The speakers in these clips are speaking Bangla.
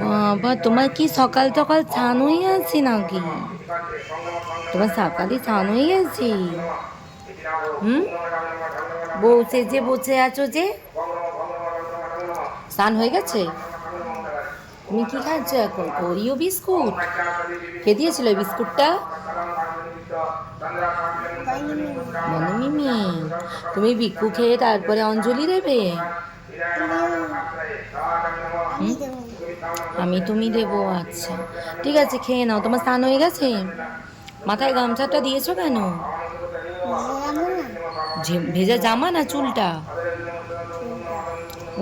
বাবা, তোমার কি সকাল সকাল স্নান হয়ে গেছে নাকি? তোমার সকালে স্নান হয়ে গেছে? হুম? বসে যে বসে আছো যে? স্নান হয়ে গেছে? তুমি কি খাচ্ছ এখন? Oreo biscuit? কে দিয়েছিল বিস্কুটটা? মানে মিমি তুমি বিক্কু খেয়ে তারপরে অঞ্জলি দেবে? আমি তুমি দেব আচ্ছা। ঠিক আছে খেয়ে নাও। তোমার স্নান হয়ে গেছে? মাথায় গামছাটা দিয়েছ কেন? ভেজা জামা না চুলটা?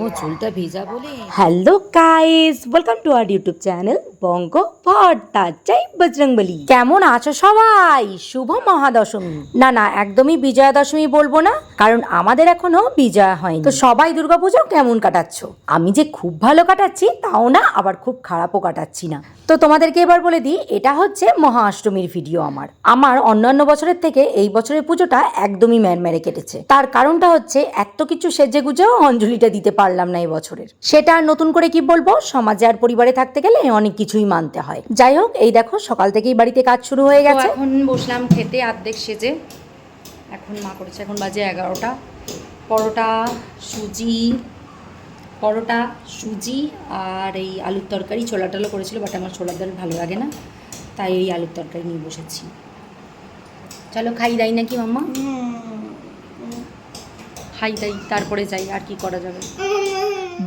ও, চুলটা ভেজা বলে? Hello guys welcome to our YouTube channel Banga Bharta জয় বজরংবলী কেমন আছো সবাই? শুভ মহাদশমী। না না, একদমই বিজয়া দশমী বলব না, কারণ আমাদের এখনও বিজয়া হয়নি। তো সবাই দুর্গাপুজো কেমন কাটাচ্ছ? আমি যে খুব ভালো কাটাচ্ছি, তাও না, আবার খুব খারাপও কাটাচ্ছি না। তো তোমাদেরকে এবার বলে দিই, এটা হচ্ছে মহা অষ্টমীর ভিডিও আমার। আমার অন্যান্য বছরের থেকে এই বছরের পুজোটা একদমই ম্যানমেরে কেটেছে। তার কারণটা হচ্ছে, এত কিছু সেজে গুজেও অঞ্জলিটা দিতে পারলাম না এই বছরের। সেটা আর নতুন করে কি বলব? সমাজে আর পরিবারে থাকতে গেলে অনেক কিছুই মানতে হয়। যাই হোক এই দেখো সকাল থেকেই বাড়িতে কাজ শুরু হয়ে গেছে। এখন বসলাম খেতে অর্ধেক সেজে। এখন মা করেছে এখন বাজে এগারোটা। পরোটা সুজি পরোটা সুজি আর এই আলুর তরকারি। ছোলা টালো করেছিল বাট আমার ছোলার ডাল ভালো লাগে না। তাই এই আলুর তরকারি নিয়ে বসেছি। চলো খাই দাই নাকি মাম্মা? খাই দাই তারপরে যাই, আর কি করা যাবে?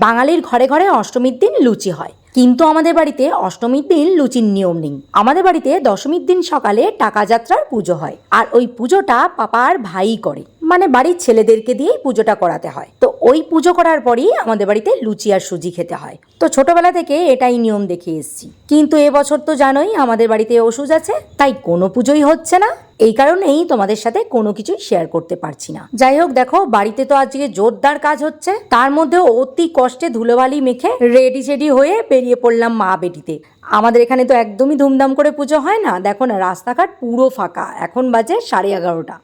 বাঙালির ঘরে ঘরে অষ্টমীর দিন লুচি হয়। কিন্তু আমাদের বাড়িতে অষ্টমীর দিন লুচির নিয়ম নেই। আমাদের বাড়িতে দশমীর দিন সকালে টাকা যাত্রার পুজো হয়। আর ওই পুজোটা পাপার ভাই করে। মানে বাড়ির ছেলেদেরকে দিয়েই পুজোটা করাতে হয়। তো ওই পুজো করার পরই আমাদের বাড়িতে লুচি আর সুজি খেতে হয়। তো ছোটবেলা থেকে এটাই নিয়ম দেখে এসেছি। কিন্তু এবছর তো জানোই আমাদের বাড়িতে ওষুধ আছে, তাই কোনো পুজোই হচ্ছে না। এই কারণেই তোমাদের সাথে কোনো কিছুই শেয়ার করতে পারছি না। যাই হোক দেখো, বাড়িতে তো আজকে জোরদার কাজ হচ্ছে। তার মধ্যে অতি কষ্টে ধুলোবালি মেখে রেডি সেডি হয়ে বেরিয়ে পড়লাম মা বেটিতে। আমাদের এখানে তো একদমই ধুমধাম করে পুজো হয় না। দেখো না, রাস্তাঘাট পুরো ফাঁকা। এখন বাজে সাড়ে এগারোটা।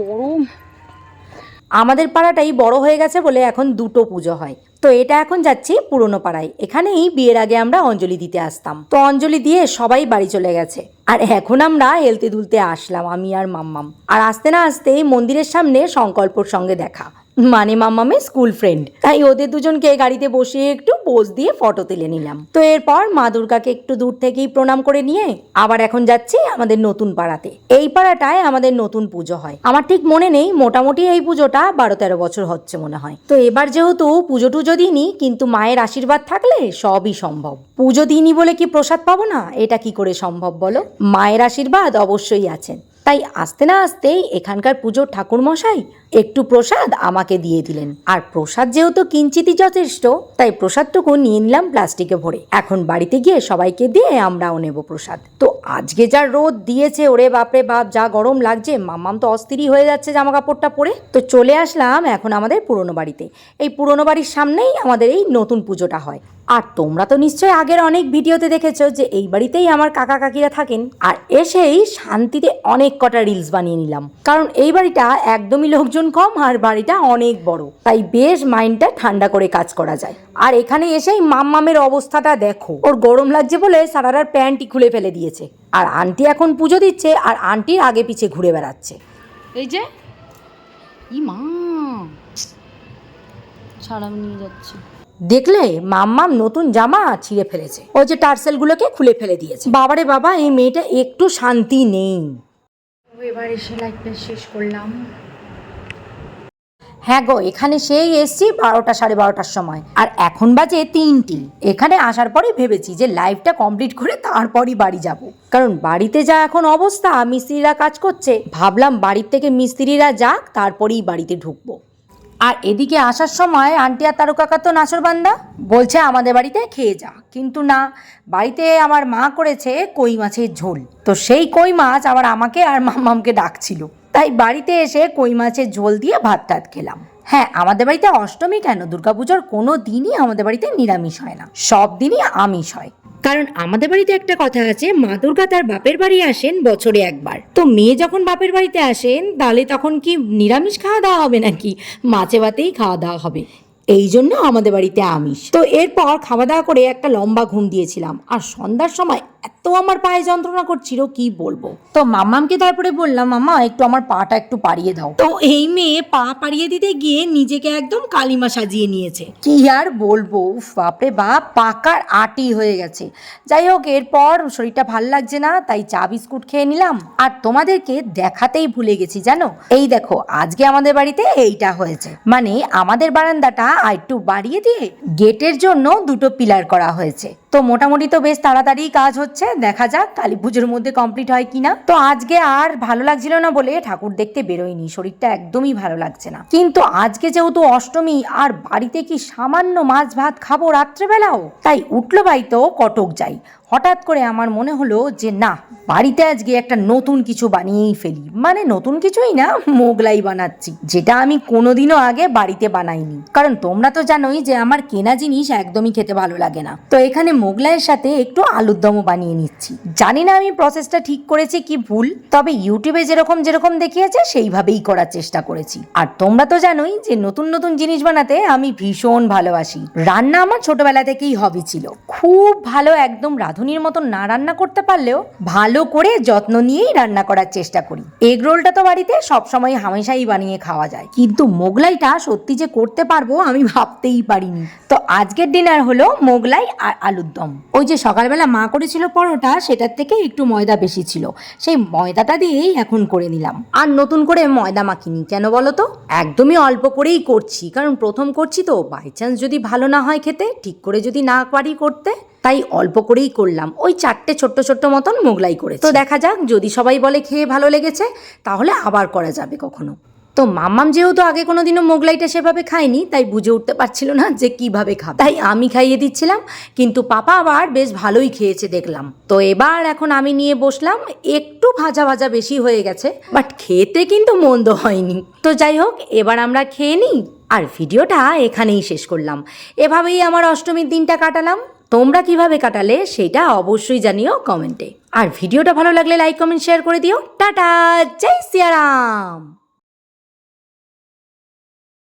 গরম। আমাদের পাড়াটাই বড় হয়ে গেছে বলে এখন দুটো পুজো হয়। তো এটা এখন যাচ্ছি পুরনো পাড়ায়। এখানেই বিয়ের আগে আমরা অঞ্জলি দিতে আসতাম। তো অঞ্জলি দিয়ে সবাই বাড়ি চলে গেছে। আর এখন আমরা হেলতে দুলতে আসলাম, আমি আর মাম্মাম। আর আসতে না আসতেই মন্দিরের সামনে সংকল্পর সঙ্গে দেখা। মানে মাম্মামের স্কুল ফ্রেন্ড তাই ওদের দুজনকে গাড়িতে বসিয়ে একটু পোজ দিয়ে ফটো তুলে নিলাম। তো এরপর মা দুর্গাকে একটু দূর থেকেই প্রণাম করে নিয়ে আবার এখন যাচ্ছি আমাদের নতুন পাড়াতে। এই পাড়াটায় আমাদের নতুন পুজো হয়। আমার ঠিক মনে নেই, মোটামুটি এই পুজোটা বারো তেরো বছর হচ্ছে মনে হয়। তো এবার যেহেতু পুজো টুজো দিইনি, কিন্তু মায়ের আশীর্বাদ থাকলে সবই সম্ভব। পুজো দিইনি বলে কি প্রসাদ পাবো না? এটা কি করে সম্ভব বলো? মায়ের আশীর্বাদ অবশ্যই আছেন তাই আসতে না আসতেই এখানকার পুজোর ঠাকুর মশাই একটু প্রসাদ আমাকে দিয়ে দিলেন। আর প্রসাদ যেহেতু কিঞ্চিতই যথেষ্ট, তাই প্রসাদটুকু নিয়ে নিলাম প্লাস্টিকে ভরে। এখন বাড়িতে গিয়ে সবাইকে দিয়ে আমরাও নেব প্রসাদ। তো আজকে যা রোদ দিয়েছে, ওরে বাপরে বাপ, যা গরম লাগছে, মাম্মাম তো অস্থিরই হয়ে যাচ্ছে জামা কাপড়টা পরে। তো চলে আসলাম এখন আমাদের পুরনো বাড়িতে। এই পুরনো বাড়ির সামনেই আমাদের এই নতুন পুজোটা হয়। আর তোমরা তো নিশ্চয়ই আগের অনেক ভিডিওতে দেখেছ যে এই বাড়িতেই আমার কাকা কাকিরা থাকেন। আর এসেই শান্তিতে অনেক কটা রিলস বানিয়ে নিলাম। কারণ এই বাড়িটা একদমই লোকজন কম আর বাড়িটা অনেক বড়। তাই বেশ মাইন্ডটা ঠান্ডা করে কাজ করা যায়। আর এখানে এসেই মাম্মামের অবস্থাটা দেখো। ওর গরম লাগছে বলে সারারার প্যান্টই খুলে ফেলে দিয়েছে। আর আন্টি এখন পুজো দিচ্ছে আর আন্টির আগে পিছে ঘুরে বেড়াচ্ছে। এই যে ই মা ছাড়াম নিয়ে যাচ্ছে। দেখলে মাম্মাম নতুন জামা ছিঁড়ে ফেলেছে। ও যে টার্সেলগুলোকে খুলে ফেলে দিয়েছে। বাবারে বাবা এই মেয়েটা একটু শান্তি নেই। এবার এসে লাইফটা শেষ করলাম। হ্যাঁ গো, এখানে সেই এসছি বারোটা, সাড়ে বারোটার সময়। আর এখন বাজে তিনটি। এখানে আসার পরে ভেবেছি যে লাইফটা কমপ্লিট করে তারপরই বাড়ি যাব। কারণ বাড়িতে যা এখন অবস্থা, মিস্ত্রিরা কাজ করছে, ভাবলাম বাড়ির থেকে মিস্ত্রিরা যাক, তারপরেই বাড়িতে ঢুকবো। আর এদিকে আসার সময় আন্টি আর তারু কাকা তো নাচরবান্দা বলছে আমাদের বাড়িতে খেয়ে যা। কিন্তু না, বাড়িতে আমার মা করেছে কই মাছের ঝোল। তো সেই কই মাছ আবার আমাকে আর মাম্মামকে ডাকছিল। তাই বাড়িতে এসে কই মাছের ঝোল দিয়ে ভাত টাত খেলাম। হ্যাঁ আমাদের বাড়িতে অষ্টমী কেন? দুর্গাপুজোর কোনো দিনই আমাদের বাড়িতে নিরামিষ হয় না। সব দিনই আমিষ হয়। কারণ আমাদের বাড়িতে একটা কথা আছে, মা দুর্গা তার বাপের বাড়ি আসেন বছরে একবার। তো মেয়ে যখন বাপের বাড়িতে আসেন, তাহলে তখন কি নিরামিষ খাওয়া দাওয়া হবে নাকি? মাছে ভাতেই খাওয়া দাওয়া হবে। এই জন্য আমাদের বাড়িতে আমিষ। তো এরপর খাওয়া দাওয়া করে একটা লম্বা ঘুম দিয়েছিলাম। আর সন্ধ্যার সময় এত আমার পায়ে যন্ত্রণা করছিল কি বলব? তো মামামকে তারপরে বললাম মামা একটু আমার পাটা একটু পাড়িয়ে দাও। তো এই মেয়ে পা পাড়িয়ে দিতে গিয়ে নিজেকে একদম কালিমা সাজিয়ে নিয়েছে। কি আর বলব? উফ, বাপরে বাপ পাকার আটি হয়ে গেছে। যাই হোক এরপর শরীরটা ভালো লাগছে না তাই চা বিস্কুট খেয়ে নিলাম। আর তোমাদেরকে দেখাতেই ভুলে গেছি জানো? এই দেখো আজকে আমাদের বাড়িতে এইটা হয়েছে। মানে আমাদের বারান্দাটা আর একটু বাড়িয়ে দিয়ে গেটের জন্য দুটো পিলার করা হয়েছে। তো মোটামুটি তো বেশ তাড়াতাড়ি কাজ হচ্ছে, দেখা যাক কালী পুজোর মধ্যে কমপ্লিট হয় কিনা। তো আজকে আর ভালো লাগছিল না বলে ঠাকুর দেখতে বেরোয়নি, শরীরটা একদমই ভালো লাগছে না। কিন্তু আজকে যেহেতু অষ্টমী, আর বাড়িতে কি সামান্য মাছ ভাত খাব রাত্রেবেলাও? তাই উঠল তো কটক যাই। হঠাৎ করে আমার মনে হলো যে না, বাড়িতে আজকে একটা নতুন কিছু বানিয়েই ফেলি। মানে নতুন কিছুই না, মোগলাই বানাচ্ছি, যেটা আমি কোনোদিনও আগে বাড়িতে বানাইনি। কারণ তোমরা তো জানোই যে আমার কেনা জিনিস একদমই খেতে ভালো লাগে না। তো এখানে মোগলাইয়ের সাথে একটু আলুর দমও বানিয়ে নিচ্ছি। জানি না আমি প্রসেসটা ঠিক করেছি কি ভুল, তবে ইউটিউবে যেরকম যেরকম দেখিয়েছে, সেইভাবেই করার চেষ্টা করেছি। আর তোমরা তো জানোই যে নতুন নতুন জিনিস বানাতে আমি ভীষণ ভালোবাসি। রান্না আমার ছোটবেলা থেকেই হবি ছিল। খুব ভালো একদম রাঁধুনির মতো না রান্না করতে পারলেও ভালো করে যত্ন নিয়েই রান্না করার চেষ্টা করি। এগ রোলটা তো বাড়িতে সবসময় হামেশাই বানিয়ে খাওয়া যায়। কিন্তু মোগলাইটা সত্যি যে করতে পারব আমি ভাবতেই পারিনি। তো আজকের ডিনার হলো মোগলাই আর আলুর দম। ওই যে সকালবেলা মা করেছিল পরোটা, সেটার থেকে একটু ময়দা বেশি ছিল। সেই ময়দাটা দিয়েই এখন করে নিলাম। আর নতুন করে ময়দা মাখিনি, কেন বলো তো? একদমই অল্প করেই করছি, কারণ প্রথম করছি তো বাই চান্স যদি ভালো না হয় খেতে, ঠিক করে যদি না পারি করতে। তাই অল্প করেই করলাম। ওই চারটে ছোট্ট ছোট্ট মতন মোগলাই করে তো দেখা যাক, যদি সবাই বলে খেয়ে ভালো লেগেছে, তাহলে আবার করা যাবে কখনো। তো মাম্মাম যেহেতু আগে কোনোদিনও মোগলাইটা সেভাবে খায়নি, তাই বুঝে উঠতে পারছিল না যে কীভাবে খাবে। তাই আমি খাইয়ে দিচ্ছিলাম, কিন্তু পাপা আবার বেশ ভালোই খেয়েছে দেখলাম। তো এবার এখন আমি নিয়ে বসলাম, একটু ভাজা ভাজা বেশি হয়ে গেছে, বাট খেতে কিন্তু মন্দ হয়নি। তো যাই হোক, এবার আমরা খেয়ে নিই, আর ভিডিওটা এখানেই শেষ করলাম। এভাবেই আমার অষ্টমীর দিনটা কাটালাম। তোমরা কীভাবে কাটালে সেটা অবশ্যই জানিও কমেন্টে। আর ভিডিওটা ভালো লাগলে লাইক, কমেন্ট, শেয়ার করে দিও। টাটা, জয় সিয়ারাম!